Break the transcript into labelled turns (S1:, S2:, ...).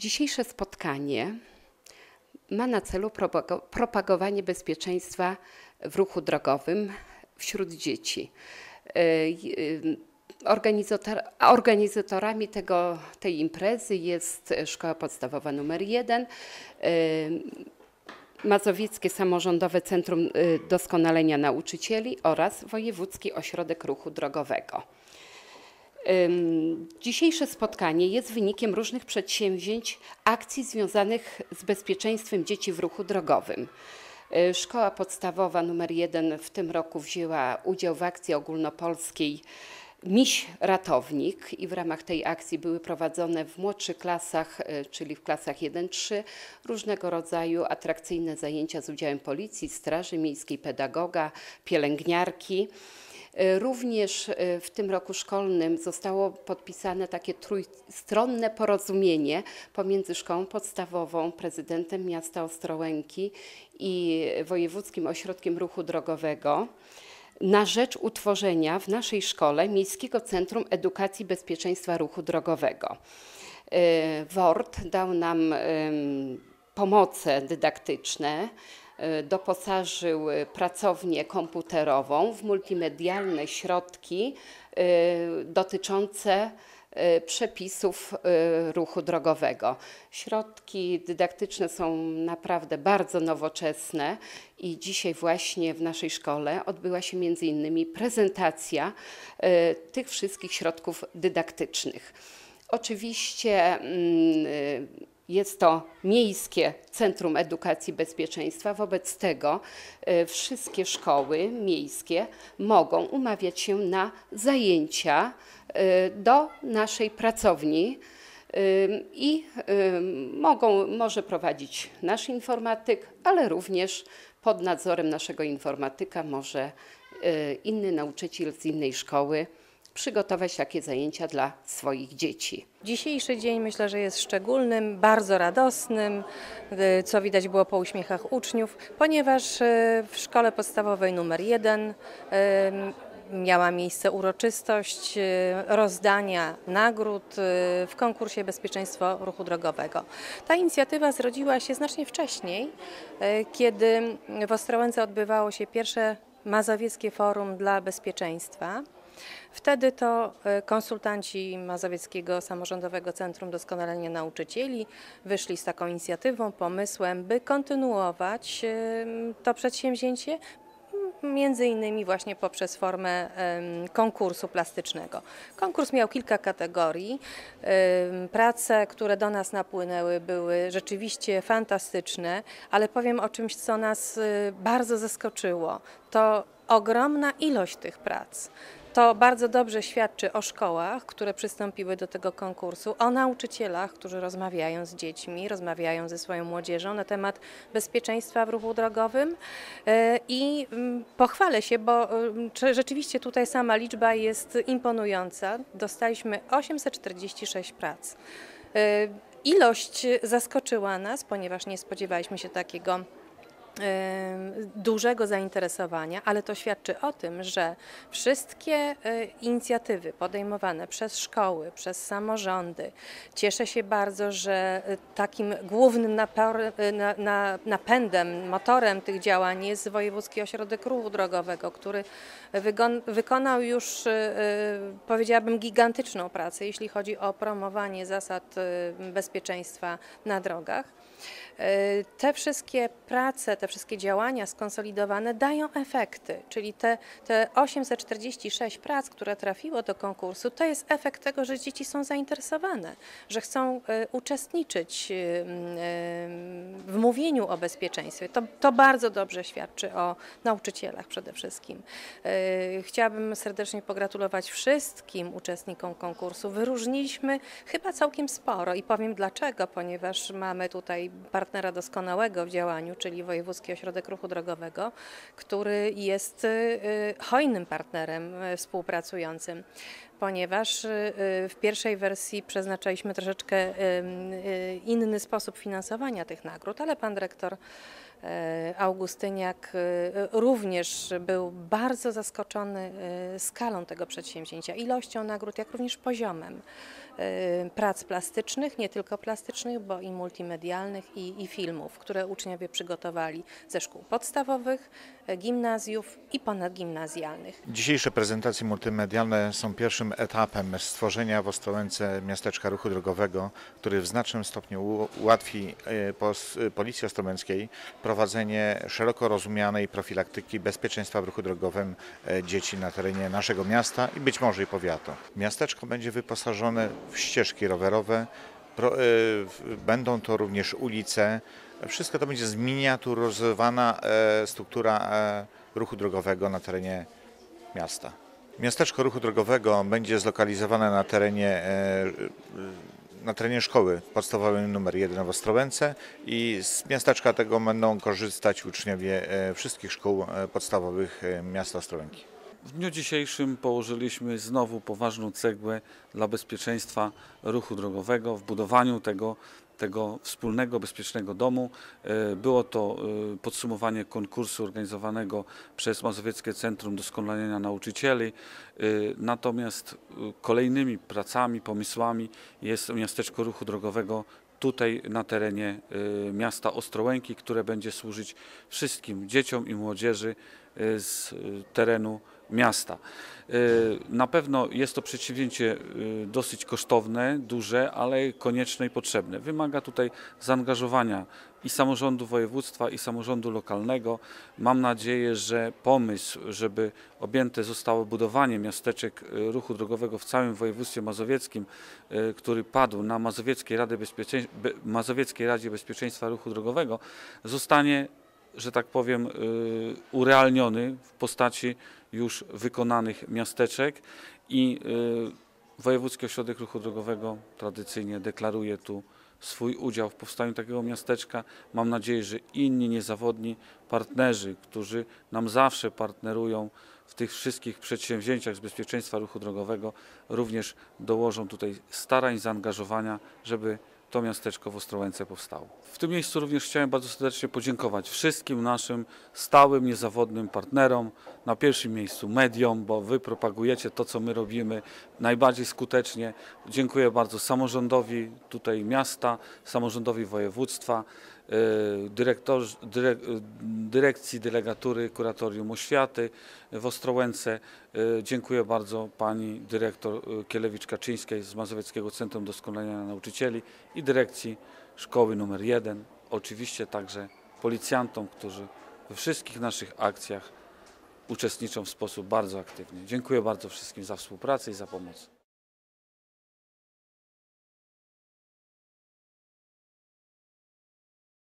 S1: Dzisiejsze spotkanie ma na celu propagowanie bezpieczeństwa w ruchu drogowym wśród dzieci. Organizator, organizatorami tego, tej imprezy jest Szkoła Podstawowa nr 1, Mazowieckie Samorządowe Centrum Doskonalenia Nauczycieli oraz Wojewódzki Ośrodek Ruchu Drogowego. Dzisiejsze spotkanie jest wynikiem różnych przedsięwzięć, akcji związanych z bezpieczeństwem dzieci w ruchu drogowym. E, Szkoła podstawowa nr 1 w tym roku wzięła udział w akcji ogólnopolskiej Miś Ratownik i w ramach tej akcji były prowadzone w młodszych klasach, e, czyli w klasach 1-3, różnego rodzaju atrakcyjne zajęcia z udziałem policji, straży miejskiej, pedagoga, pielęgniarki. E, również e, w tym roku szkolnym zostało podpisane takie trójstronne porozumienie pomiędzy szkołą podstawową, prezydentem miasta Ostrołęki i Wojewódzkim Ośrodkiem Ruchu Drogowego na rzecz utworzenia w naszej szkole Miejskiego Centrum Edukacji Bezpieczeństwa Ruchu Drogowego. E, WORD dał nam pomoce dydaktyczne, doposażył pracownię komputerową w multimedialne środki e, dotyczące e, przepisów ruchu drogowego. Środki dydaktyczne są naprawdę bardzo nowoczesne i dzisiaj właśnie w naszej szkole odbyła się między innymi prezentacja tych wszystkich środków dydaktycznych. Oczywiście mm, jest to Miejskie Centrum Edukacji Bezpieczeństwa. Wobec tego e, wszystkie szkoły miejskie mogą umawiać się na zajęcia e, do naszej pracowni e, i mogą, może prowadzić nasz informatyk, ale również pod nadzorem naszego informatyka może inny nauczyciel z innej szkoły przygotować takie zajęcia dla swoich dzieci.
S2: Dzisiejszy dzień myślę, że jest szczególnym, bardzo radosnym, y, co widać było po uśmiechach uczniów, ponieważ y, w szkole podstawowej numer 1 y, miała miejsce uroczystość rozdania nagród w konkursie Bezpieczeństwo Ruchu Drogowego. Ta inicjatywa zrodziła się znacznie wcześniej, kiedy w Ostrołęce odbywało się pierwsze Mazowieckie Forum dla Bezpieczeństwa. Wtedy to e, konsultanci Mazowieckiego Samorządowego Centrum Doskonalenia Nauczycieli wyszli z taką inicjatywą, pomysłem, by kontynuować to przedsięwzięcie, między innymi właśnie poprzez formę konkursu plastycznego. Konkurs miał kilka kategorii. Prace, które do nas napłynęły, były rzeczywiście fantastyczne, ale powiem o czymś, co nas y, bardzo zaskoczyło. To ogromna ilość tych prac. To bardzo dobrze świadczy o szkołach, które przystąpiły do tego konkursu, o nauczycielach, którzy rozmawiają z dziećmi, rozmawiają ze swoją młodzieżą na temat bezpieczeństwa w ruchu drogowym. E, I mm, pochwalę się, bo e, rzeczywiście tutaj sama liczba jest imponująca. Dostaliśmy 846 prac. E, ilość zaskoczyła nas, ponieważ nie spodziewaliśmy się takiego dużego zainteresowania, ale to świadczy o tym, że wszystkie e, inicjatywy podejmowane przez szkoły, przez samorządy, cieszę się bardzo, że e, takim głównym e, napędem, motorem tych działań jest Wojewódzki Ośrodek Ruchu Drogowego, który wykonał już, powiedziałabym, gigantyczną pracę, jeśli chodzi o promowanie zasad bezpieczeństwa na drogach. Te wszystkie prace, te wszystkie działania skonsolidowane dają efekty, czyli te, te 846 prac, które trafiło do konkursu, to jest efekt tego, że dzieci są zainteresowane, że chcą e, uczestniczyć e, w mówieniu o bezpieczeństwie. To, to bardzo dobrze świadczy o nauczycielach przede wszystkim. E, chciałabym serdecznie pogratulować wszystkim uczestnikom konkursu. Wyróżniliśmy chyba całkiem sporo i powiem dlaczego, ponieważ mamy tutaj partnera doskonałego w działaniu, czyli Wojewódzki Ośrodek Ruchu Drogowego, który jest y, hojnym partnerem y, współpracującym. Ponieważ y, y, w pierwszej wersji przeznaczaliśmy troszeczkę y, inny sposób finansowania tych nagród, ale pan dyrektor e, Augustyniak również był bardzo zaskoczony skalą tego przedsięwzięcia, ilością nagród, jak również poziomem prac plastycznych, nie tylko plastycznych, bo i multimedialnych i, i filmów, które uczniowie przygotowali ze szkół podstawowych, gimnazjów i ponadgimnazjalnych.
S3: Dzisiejsze prezentacje multimedialne są pierwszym etapem stworzenia w Ostrołęce miasteczka ruchu drogowego, który w znacznym stopniu ułatwi e, pos- Policji Ostrołęckiej prowadzenie szeroko rozumianej profilaktyki bezpieczeństwa w ruchu drogowym e, dzieci na terenie naszego miasta i być może i powiatu. Miasteczko będzie wyposażone w ścieżki rowerowe, e, będą to również ulice. Wszystko to będzie zminiaturyzowana e, struktura e, ruchu drogowego na terenie miasta. Miasteczko ruchu drogowego będzie zlokalizowane na terenie, e, na terenie szkoły podstawowej nr 1 w Ostrołęce i z miasteczka tego będą korzystać uczniowie e, wszystkich szkół e, podstawowych e, miasta Ostrołęki.
S4: W dniu dzisiejszym położyliśmy znowu poważną cegłę dla bezpieczeństwa ruchu drogowego w budowaniu tego, tego wspólnego, bezpiecznego domu. E, Było to e, podsumowanie konkursu organizowanego przez Mazowieckie Centrum Doskonalenia Nauczycieli. E, Natomiast kolejnymi pracami, pomysłami jest miasteczko ruchu drogowego tutaj na terenie miasta Ostrołęki, które będzie służyć wszystkim dzieciom i młodzieży z terenu miasta. Y, Na pewno jest to przedsięwzięcie y, dosyć kosztowne, duże, ale konieczne i potrzebne. Wymaga tutaj zaangażowania i samorządu województwa, i samorządu lokalnego. Mam nadzieję, że pomysł, żeby objęte zostało budowanie miasteczek y, ruchu drogowego w całym województwie mazowieckim, który padł na Mazowieckiej, Radzie Bezpieczeń- Be- Mazowieckiej Radzie Bezpieczeństwa Ruchu Drogowego, zostanie, że tak powiem, urealniony w postaci już wykonanych miasteczek i y, Wojewódzki Ośrodek Ruchu Drogowego tradycyjnie deklaruje tu swój udział w powstaniu takiego miasteczka. Mam nadzieję, że inni niezawodni partnerzy, którzy nam zawsze partnerują w tych wszystkich przedsięwzięciach z bezpieczeństwa ruchu drogowego, również dołożą tutaj starań, zaangażowania, żeby to miasteczko w Ostrołęce powstało. W tym miejscu również chciałem bardzo serdecznie podziękować wszystkim naszym stałym, niezawodnym partnerom. Na pierwszym miejscu mediom, bo wy propagujecie to, co my robimy najbardziej skutecznie. Dziękuję bardzo samorządowi tutaj miasta, samorządowi województwa, dyrektor, dyrek, y, dyrekcji delegatury Kuratorium Oświaty w Ostrołęce. Y, Dziękuję bardzo pani dyrektor y, Kielewicz-Kaczyńskiej z Mazowieckiego Centrum Doskonalenia Nauczycieli i dyrekcji szkoły numer 1. Oczywiście także policjantom, którzy we wszystkich naszych akcjach uczestniczą w sposób bardzo aktywny. Dziękuję bardzo wszystkim za współpracę i za pomoc.